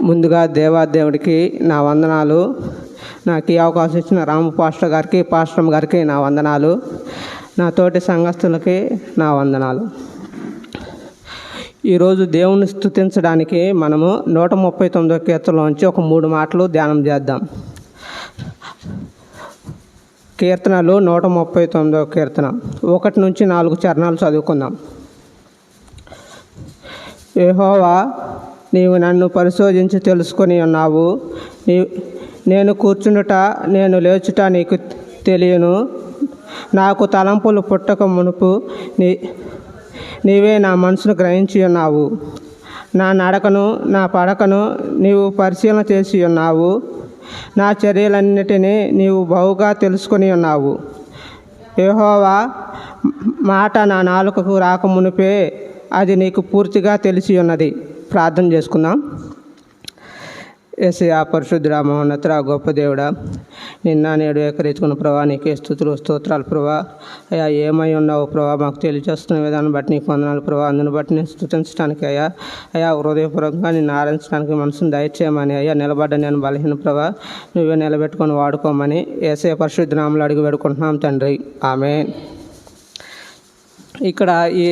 ముందుగా దేవాదేవుడికి నా వందనాలు. నాకు ఈ అవకాశం ఇచ్చిన రాము పాస్టర్ గారికి పాస్టర్ గారికి నా వందనాలు. నా తోటి సంఘస్థులకి నా వందనాలు. ఈరోజు దేవుని స్తుతించడానికి మనము నూట ముప్పై తొమ్మిదో కీర్తనలోంచి ఒక మూడు మాటలు ధ్యానం చేద్దాం. కీర్తనలు నూట ముప్పై తొమ్మిదో కీర్తన. ఒకటి నుంచి నాలుగు చరణాలు చదువుకుందాం. యహోవా నీవు నన్ను పరిశోధించి తెలుసుకొని ఉన్నావు. నీ నేను కూర్చుండుట నేను లేచుట నీకు తెలియను. నాకు తలంపులు పుట్టక మునుపు నీ నీవే నా మనసును గ్రహించి ఉన్నావు. నా నడకను నా పడకను నీవు పరిశీలన చేసి ఉన్నావు. నా చర్యలన్నిటినీ నీవు బహుగా తెలుసుకొని ఉన్నావు. యహోవా మాట నా నాలుకకు రాకమునిపే అది నీకు పూర్తిగా తెలిసి ఉన్నది. ప్రార్థన చేసుకుందాం. ఎస్యా ఆ పరిశుద్ధుడా మహోన్నతురా గొప్ప దేవుడా నిన్న నేడు ఏకరించుకున్న ప్రభా నీకే స్థుతులు స్తోత్రాలు ప్రభా. అయ్యా ఏమై ఉన్నావు ప్రభా మాకు తెలియజేస్తున్న విధానం బట్టి నీకు వందనాలు ప్రభా. అందుని బట్టి నేను స్థుతించడానికి అయ్యా. అయా హృదయపూర్వకంగా నిన్ను ఆరాధించడానికి మనసును దయచేయమని అయ్యా నిలబడ్డ నేను బలహీన ప్రభా. నువ్వే నిలబెట్టుకొని వాడుకోమని ఏసే పరిశుద్ధ నామలు అడిగి పెడుకుంటున్నాం తండ్రి. ఆమె ఇక్కడ ఈ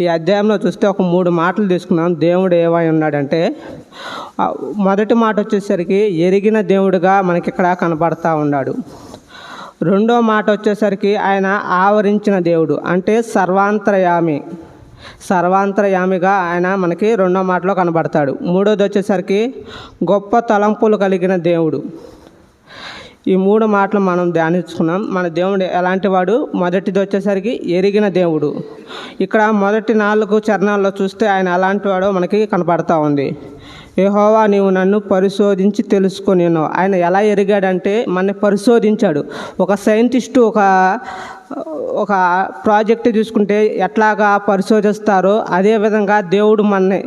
ఈ అధ్యాయంలో చూస్తే ఒక మూడు మాటలు తీసుకున్నాం. దేవుడు ఏమై ఉన్నాడంటే మొదటి మాట వచ్చేసరికి ఎరిగిన దేవుడుగా మనకి ఇక్కడ కనబడతా ఉన్నాడు. రెండో మాట వచ్చేసరికి ఆయన ఆవరించిన దేవుడు అంటే సర్వాంతరయామి. సర్వాంతరయామిగా ఆయన మనకి రెండో మాటలో కనబడతాడు. మూడోది వచ్చేసరికి గొప్ప తలంపులు కలిగిన దేవుడు. ఈ మూడు మాటలు మనం ధ్యానించుకున్నాం. మన దేవుడు ఎలాంటి వాడు? మొదటిది వచ్చేసరికి ఎరిగిన దేవుడు. ఇక్కడ మొదటి నాలుగు చరణాల్లో చూస్తే ఆయన ఎలాంటి వాడో మనకి కనపడతా ఉంది. ఏహోవా నీవు నన్ను పరిశోధించి తెలుసుకొని ఉన్నావు ఆయన ఎలా ఎరిగాడంటే మన పరిశోధించాడు. ఒక సైంటిస్టు ఒక ఒక ప్రాజెక్ట్ తీసుకుంటే ఎట్లాగా పరిశోధిస్తారో అదే విధంగా దేవుడు మనని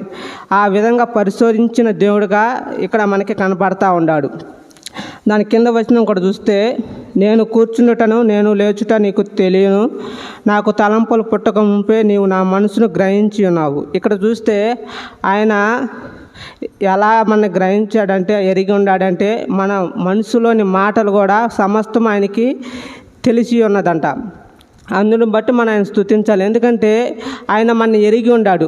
ఆ విధంగా పరిశోధించిన దేవుడుగా ఇక్కడ మనకి కనపడతా ఉన్నాడు దాని కింద వచ్చిన కూడా చూస్తే నేను కూర్చుండుటను నేను లేచుట నీకు తెలియను. నాకు తలంపులు పుట్టక ముంపే నీవు నా మనసును గ్రహించి ఉన్నావు. ఇక్కడ చూస్తే ఆయన ఎలా మన గ్రహించాడంటే ఎరిగి ఉన్నాడంటే మన మనసులోని మాటలు కూడా సమస్తం ఆయనకి తెలిసి ఉన్నదంట. అందును బట్టి మనం ఆయన స్థుతించాలి ఎందుకంటే ఆయన మన ఎరిగి ఉన్నాడు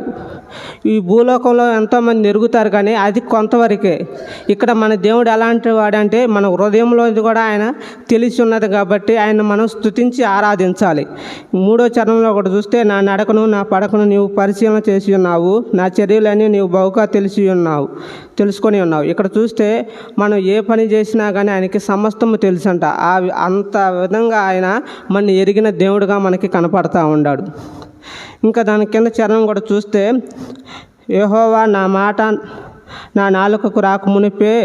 ఈ భూలోకంలో ఎంతోమంది ఎరుగుతారు కానీ అది కొంతవరకే. ఇక్కడ మన దేవుడు ఎలాంటి వాడంటే మన హృదయంలో కూడా ఆయన తెలిసి ఉన్నది కాబట్టి ఆయన మనం స్థుతించి ఆరాధించాలి. మూడో చరణంలో ఒకటి చూస్తే నా నడకను నా పడకను నీవు పరిశీలన చేసి ఉన్నావు. నా చర్యలన్నీ నీవు బహుగా తెలిసి ఉన్నావు తెలుసుకొని ఉన్నావు. ఇక్కడ చూస్తే మనం ఏ పని చేసినా కానీ ఆయనకి సమస్తము తెలుసంట. ఆ అంత విధంగా ఆయన మన ఎరిగిన దేవుడుగా మనకి కనపడతా ఉన్నాడు ఇంకా దాని కింద చరణం కూడా చూస్తే యహోవా నా మాట నా నాలుకకు రాక మునిపే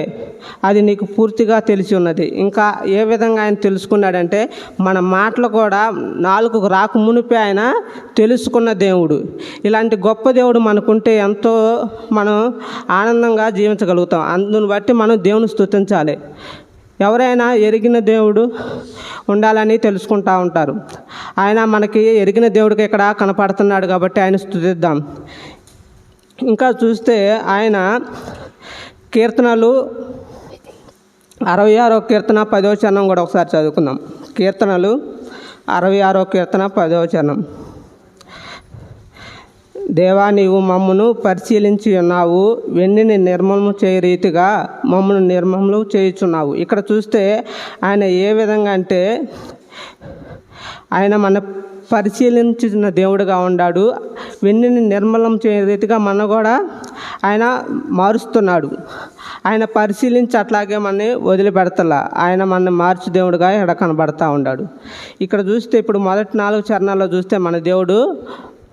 అది నీకు పూర్తిగా తెలిసి ఉన్నది. ఇంకా ఏ విధంగా ఆయన తెలుసుకున్నాడంటే మన మాటలు కూడా నాలుకకు రాక మునిపే ఆయన తెలుసుకున్న దేవుడు. ఇలాంటి గొప్ప దేవుడు మనకుంటే ఎంతో మనం ఆనందంగా జీవించగలుగుతాం. అందుని బట్టి మనం దేవుని స్థుతించాలి ఎవరైనా ఎరిగిన దేవుడు ఉండాలని తెలుసుకుంటా ఉంటారు. ఆయన మనకి ఎరిగిన దేవుడికి ఇక్కడ కనపడుతున్నాడు కాబట్టి ఆయన స్థుతిద్దాం. ఇంకా చూస్తే ఆయన కీర్తనలు అరవై ఆరో కీర్తన పదో చరణం కూడా ఒకసారి చదువుకుందాం. కీర్తనలు అరవై ఆరో కీర్తన పదో చరణం. దేవా నీవు మమ్మను పరిశీలించి ఉన్నావు. వెన్నిని నిర్మలము చేయ రీతిగా మమ్మను నిర్మలము చేయుచున్నావు. ఇక్కడ చూస్తే ఆయన ఏ విధంగా అంటే ఆయన మన పరిశీలించిన దేవుడుగా ఉన్నాడు వెన్నిని నిర్మలం చేయ రీతిగా మన కూడా ఆయన మారుస్తున్నాడు. ఆయన పరిశీలించి అట్లాగే మనని వదిలిపెడతలా. ఆయన మన మార్చి దేవుడుగా ఇక్కడ కనబడతా ఉన్నాడు ఇక్కడ చూస్తే ఇప్పుడు మొదటి నాలుగు చరణాల్లో చూస్తే మన దేవుడు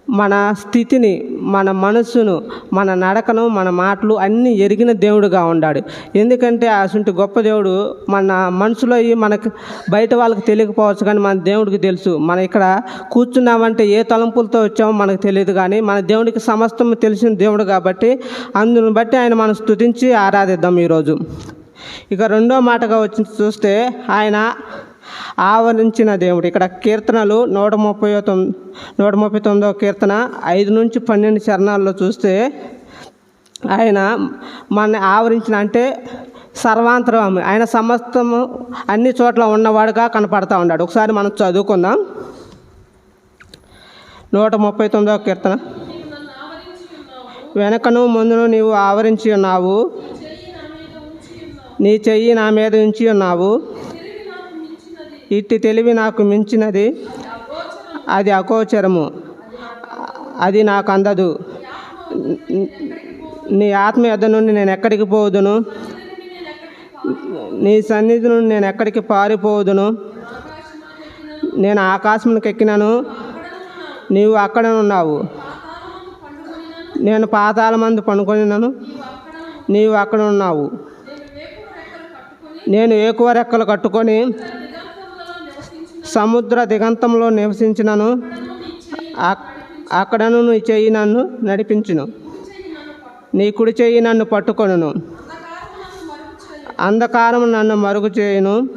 మన స్థితిని మన మనస్సును మన నడకను మన మాటలు అన్నీ ఎరిగిన దేవుడుగా ఉన్నాడు ఎందుకంటే అసంటి గొప్ప దేవుడు మన మనసులో ఈ మనకు బయట వాళ్ళకి తెలియకపోవచ్చు కానీ మన దేవుడికి తెలుసు. మన ఇక్కడ కూర్చున్నామంటే ఏ తలంపులతో వచ్చామో మనకు తెలియదు కానీ మన దేవుడికి సమస్తం తెలిసిన దేవుడు కాబట్టి అందును బట్టి ఆయన మనం స్తుతించి ఆరాధిద్దాం ఈరోజు. ఇక రెండో మాటగా వచ్చి చూస్తే ఆయన ఆవరించిన దేవుడు. ఇక్కడ కీర్తనలు నూట ముప్పై తొమ్మిది నూట ముప్పై తొమ్మిదో కీర్తన ఐదు నుంచి పన్నెండు చరణాల్లో చూస్తే ఆయన మన ఆవరించిన అంటే సర్వాంతరం ఆయన సమస్తము అన్ని చోట్ల ఉన్నవాడుగా కనపడతా ఉన్నాడు. ఒకసారి మనం చదువుకుందాం. నూట ముప్పై తొమ్మిదో కీర్తన. వెనకను ముందును నీవు ఆవరించి ఉన్నావు. నీ చెయ్యి నా మీద ఉంచి ఉన్నావు. ఇట్టి తెలివి నాకు మించినది. అది అగోచరము. అది నాకు అందదు. నీ ఆత్మ యొద్ద నుండి నేను ఎక్కడికి పోదును నీ సన్నిధి నుండి నేను ఎక్కడికి పారిపోదును నేను ఆకాశంకి ఎక్కినాను. నీవు అక్కడ ఉన్నావు. నేను పాతాల మందు పనుకొనినాను. నీవు అక్కడ ఉన్నావు. నేను ఏకువ రెక్కలు కట్టుకొని సముద్ర దిగంతంలో నివసించినను. అక్కడను నీ చెయ్యి నన్ను నడిపించును. నీ కుడి చెయ్యి నన్ను పట్టుకొనును. అంధకారం నన్ను మరుగు చేయును.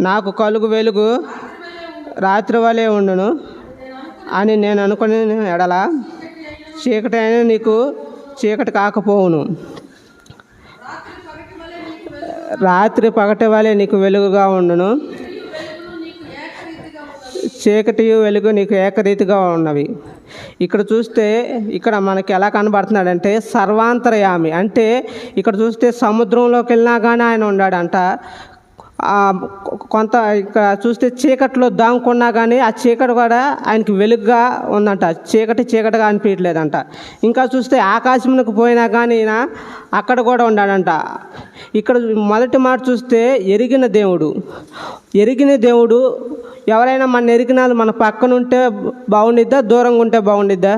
నాకు కలుగు వెలుగు రాత్రి వలె ఉండును అని నేను అనుకుని ఎడల. చీకటి అయినా నీకు చీకటి కాకపోవును. రాత్రి పగటి వలె నీకు వెలుగుగా ఉండును. చీకటి వెలుగు నీకు ఏకరీతిగా ఉన్నవి. ఇక్కడ చూస్తే ఇక్కడ మనకి ఎలా కనబడుతున్నాడంటే సర్వాంతరయామి. అంటే ఇక్కడ చూస్తే సముద్రంలోకి వెళ్ళినా కానీ ఆయన ఉన్నాడంట కొంత ఇక్కడ చూస్తే చీకట్లో దాముకున్నా కానీ ఆ చీకటి కూడా ఆయనకి వెలుగుగా ఉందంట. చీకటి చీకటిగా అనిపించలేదంట ఇంకా చూస్తే ఆకాశంలోకి పోయినా కానీ అక్కడ కూడా ఉన్నాడంట ఇక్కడ మొదటి మాట చూస్తే ఎరిగిన దేవుడు. ఎరిగిన దేవుడు ఎవరైనా మన ఎరిగినాలు వాళ్ళు మన పక్కన ఉంటే బాగుండిద్దా దూరంగా ఉంటే బాగుండిద్దా?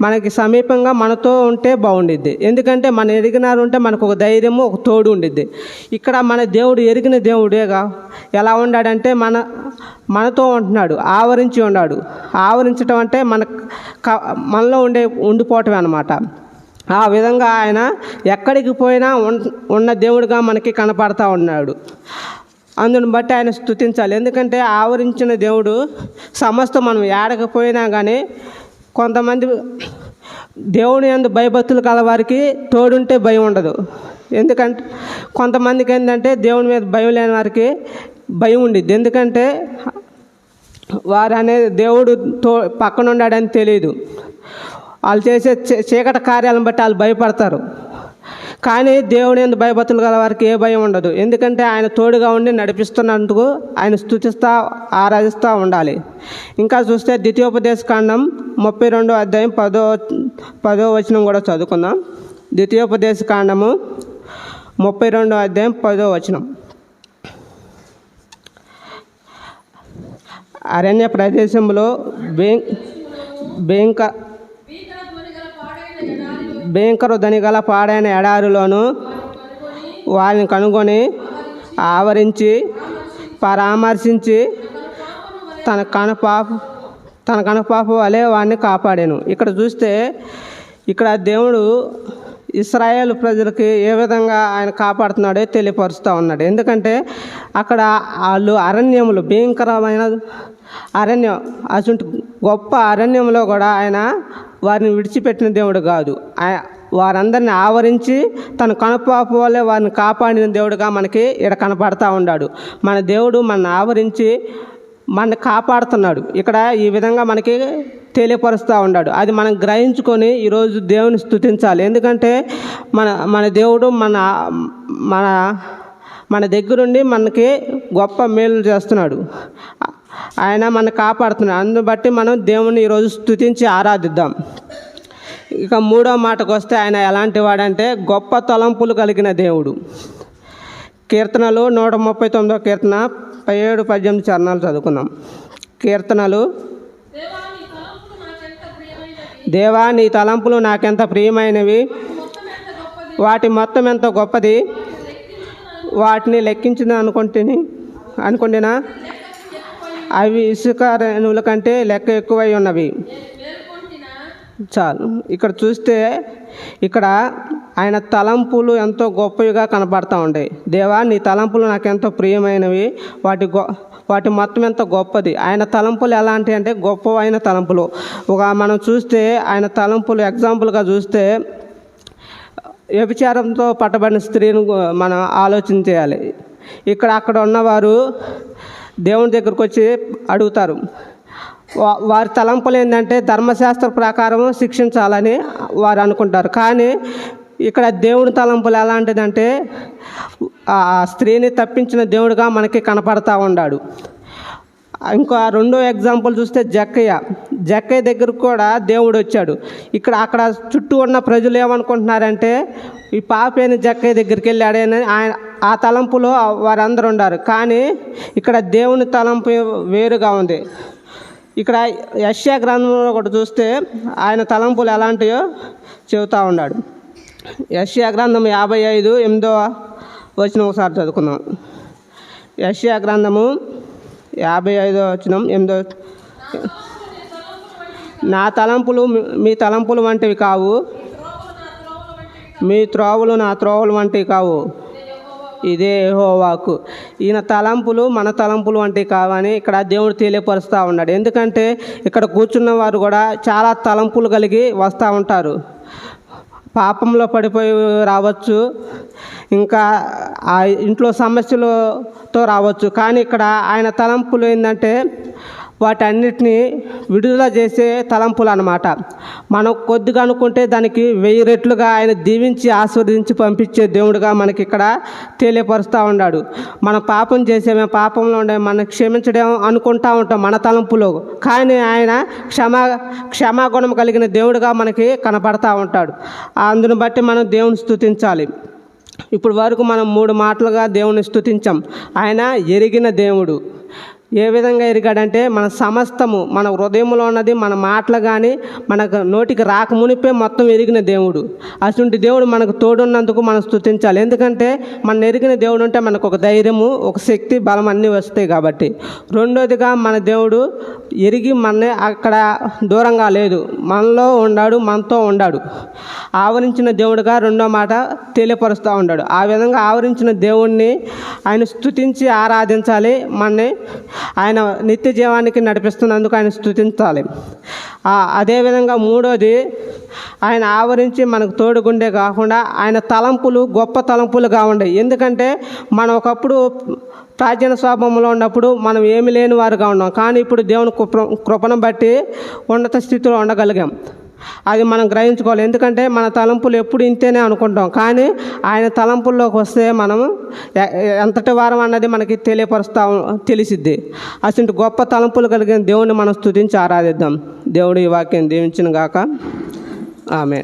మనకి సమీపంగా మనతో ఉంటే బాగుండిద్ది. ఎందుకంటే మన ఎరిగినారు ఉంటే మనకు ఒక ధైర్యము ఒక తోడు ఉండిద్ది. ఇక్కడ మన దేవుడు ఎరిగిన దేవుడేగా? ఎలా ఉన్నాడంటే మన మనతో ఉంటున్నాడు ఆవరించి ఉన్నాడు. ఆవరించడం అంటే మన క- మనలో ఉండే ఉండిపోవటం అనమాట ఆ విధంగా ఆయన ఎక్కడికి పోయినా ఉన్- ఉన్న దేవుడిగా మనకి కనపడతా ఉన్నాడు. అందును బట్టి ఆయన స్థుతించాలి ఎందుకంటే ఆవరించిన దేవుడు సమస్త మనం ఏడకపోయినా కానీ కొంతమంది దేవుని ఎందు భయభక్తులు కలవారికి తోడుంటే భయం ఉండదు. ఎందుకంటే కొంతమందికి ఏంటంటే దేవుని మీద భయం లేని వారికి భయం ఉండిద్ది. ఎందుకంటే వారు అనేది దేవుడు తో పక్కన ఉన్నాడని తెలియదు. వాళ్ళు చేసే చీ- చీకటి కార్యాలను బట్టి వాళ్ళు భయపడతారు. కానీ దేవుని ఎందు భయభతులు గల వారికి ఏ భయం ఉండదు. ఎందుకంటే ఆయన తోడుగా ఉండి నడిపిస్తున్నందుకు ఆయన స్థుతిస్తూ ఆరాధిస్తూ ఉండాలి. ఇంకా చూస్తే ద్వితీయోపదేశ కాండం ముప్పై రెండో అధ్యాయం పదో పదో వచనం కూడా చదువుకుందాం. ద్వితీయోపదేశ కాండము ముప్పై రెండో అధ్యాయం పదో వచనం. అరణ్య ప్రదేశంలో బే బేంక భయంకర ధనిగల పాడైన ఎడారిలోను వారిని కనుగొని ఆవరించి పరామర్శించి తన కనపాప తన కనపాప వలె వాడిని కాపాడాను. ఇక్కడ చూస్తే ఇక్కడ దేవుడు ఇస్రాయేల్ ప్రజలకి ఏ విధంగా ఆయన కాపాడుతున్నాడో తెలియపరుస్తూ ఉన్నాడు. ఎందుకంటే అక్కడ వాళ్ళు అరణ్యములు భయంకరమైన అరణ్యం అటువంటి గొప్ప అరణ్యంలో కూడా ఆయన వారిని విడిచిపెట్టిన దేవుడు కాదు. వారందరిని ఆవరించి తన కనుపాప వల్లే వారిని కాపాడిన దేవుడుగా మనకి ఇక్కడ కనపడతా ఉన్నాడు. మన దేవుడు మన ఆవరించి మన కాపాడుతున్నాడు. ఇక్కడ ఈ విధంగా మనకి తెలియపరుస్తూ ఉన్నాడు. అది మనం గ్రహించుకొని ఈరోజు దేవుని స్థుతించాలి ఎందుకంటే మన మన దేవుడు మన మన మన దగ్గరుండి మనకి గొప్ప మేలు చేస్తున్నాడు. ఆయన మన కాపాడుతున్నాడు. అందుబట్టి మనం దేవుని ఈరోజు స్తుతించి ఆరాధిద్దాం. ఇక మూడో మాటకు వస్తే ఆయన ఎలాంటి వాడంటే గొప్ప తలంపులు కలిగిన దేవుడు. కీర్తనలు నూట ముప్పై తొమ్మిదో కీర్తన పదిహేడు పద్దెనిమిది చరణాలు చదువుకున్నాం కీర్తనలు దేవా నీ తలంపులు నాకెంత ప్రియమైనవి. వాటి మొత్తం ఎంత గొప్పది. వాటిని లెక్కించిన అనుకుంటుని అనుకుంటున్నా అవి ఇసుక రేణువుల కంటే లెక్క ఎక్కువై ఉన్నవి. చాలు. ఇక్కడ చూస్తే ఇక్కడ ఆయన తలంపులు ఎంతో గొప్పవిగా కనబడతా ఉండే. దేవా నీ తలంపులు నాకు ఎంతో ప్రియమైనవి. వాటి గొ వాటి మొత్తం ఎంత గొప్పది. ఆయన తలంపులు ఎలాంటి అంటే గొప్పవైన తలంపులు. ఒక మనం చూస్తే ఆయన తలంపులు ఎగ్జాంపుల్గా చూస్తే వ్యభిచారంతో పట్టబడిన స్త్రీని మనం ఆలోచన చేయాలి. ఇక్కడ అక్కడ ఉన్నవారు దేవుని దగ్గరకు వచ్చి అడుగుతారు. వారి తలంపులు ఏంటంటే ధర్మశాస్త్ర ప్రకారం శిక్షించాలని వారు అనుకుంటారు. కానీ ఇక్కడ దేవుని తలంపులు ఎలాంటిదంటే ఆ స్త్రీని తప్పించిన దేవుడిగా మనకి కనపడతా ఉన్నాడు ఇంకో రెండో ఎగ్జాంపుల్ చూస్తే జక్కయ్య. జక్కయ్య దగ్గరకు కూడా దేవుడు వచ్చాడు. ఇక్కడ అక్కడ చుట్టూ ఉన్న ప్రజలు ఏమనుకుంటున్నారంటే ఈ పాపేని జక్కయ్య దగ్గరికి వెళ్ళాడని ఆయన ఆ తలంపులో వారందరూ ఉన్నారు కానీ ఇక్కడ దేవుని తలంపు వేరుగా ఉంది. ఇక్కడ యశ్యా గ్రంథంలో ఒకటి చూస్తే ఆయన తలంపులు ఎలాంటివో చెబుతూ ఉన్నాడు. యశ్యా గ్రంథం యాభై ఐదు ఎనిమిదో వచ్చిన ఒకసారి చదువుకుందాం. యశ్యా గ్రంథము యాభై ఐదో వచ్చిన ఎనిమిదో నా తలంపులు మీ- మీ తలంపులు వంటివి కావు. మీ త్రోవలు నా త్రోవలు వంటివి కావు. ఇదే హోవాకు ఈయన తలంపులు మన తలంపులు వంటివి కావని ఇక్కడ దేవుడు తెలియపరుస్తూ ఉన్నాడు. ఎందుకంటే ఇక్కడ కూర్చున్న వారు కూడా చాలా తలంపులు కలిగి వస్తూ ఉంటారు. పాపంలో పడిపోయి రావచ్చు ఇంకా ఆ ఇంట్లో సమస్యలతో రావచ్చు. కానీ ఇక్కడ ఆయన తలంపులు ఏంటంటే వాటన్నిటిని విడుదల చేసే తలంపులు అనమాట మనం కొద్దిగా అనుకుంటే దానికి వెయ్యి రెట్లుగా ఆయన దీవించి ఆస్వాదించి పంపించే దేవుడుగా మనకి ఇక్కడ తెలియపరుస్తూ ఉన్నాడు. మన పాపం చేసేమే పాపంలో ఉండే మనం క్షమించడం అనుకుంటా ఉంటాం మన తలంపులో. కానీ ఆయన క్షమా క్షమాగుణం కలిగిన దేవుడుగా మనకి కనపడతా ఉంటాడు. అందును బట్టి మనం దేవుని స్థుతించాలి ఇప్పుడు వరకు మనం మూడు మాటలుగా దేవుని స్థుతించాం ఆయన ఎరిగిన దేవుడు. ఏ విధంగా ఎరిగాడంటే మన సమస్తము మన హృదయంలో ఉన్నది మన మాటలు కానీ మనకు నోటికి రాక మునిపే మొత్తం ఎరిగిన దేవుడు. అటువంటి దేవుడు మనకు తోడున్నందుకు మనం స్తుతించాలి. ఎందుకంటే మన ఎరిగిన దేవుడు ఉంటే మనకు ఒక ధైర్యము ఒక శక్తి బలం అన్నీ వస్తాయి కాబట్టి. రెండోదిగా మన దేవుడు ఎరిగి మన అక్కడ దూరంగా లేదు. మనలో ఉన్నాడు మనతో ఉండాడు. ఆవరించిన దేవుడుగా రెండో మాట తెలియపరుస్తూ ఉన్నాడు ఆ విధంగా ఆవరించిన దేవుణ్ణి ఆయన స్థుతించి ఆరాధించాలి. మనని ఆయన నిత్య జీవానికి నడిపిస్తున్నందుకు ఆయన స్థుతించాలి అదేవిధంగా మూడోది ఆయన ఆవరించి మనకు తోడుగుండే కాకుండా ఆయన తలంపులు గొప్ప తలంపులుగా ఉండేవి ఎందుకంటే మనం ఒకప్పుడు ప్రాచీన స్వభావంలో ఉన్నప్పుడు మనం ఏమి లేని వారుగా ఉన్నాం. కానీ ఇప్పుడు దేవుని కృప కృపను బట్టి ఉన్నత స్థితిలో ఉండగలిగాం. అది మనం గ్రహించుకోవాలి. ఎందుకంటే మన తలంపులు ఎప్పుడు ఇంతేనే అనుకుంటాం. కానీ ఆయన తలంపుల్లోకి వస్తే మనం ఎంతటి వారం అన్నది మనకి తెలియపరుస్తా తెలిసిద్ది. అసలు గొప్ప తలంపులు కలిగిన దేవుని మనం స్తుతించి ఆరాధిద్దాం. దేవుడు ఈ వాక్యం దీవించిన గాక ఆమె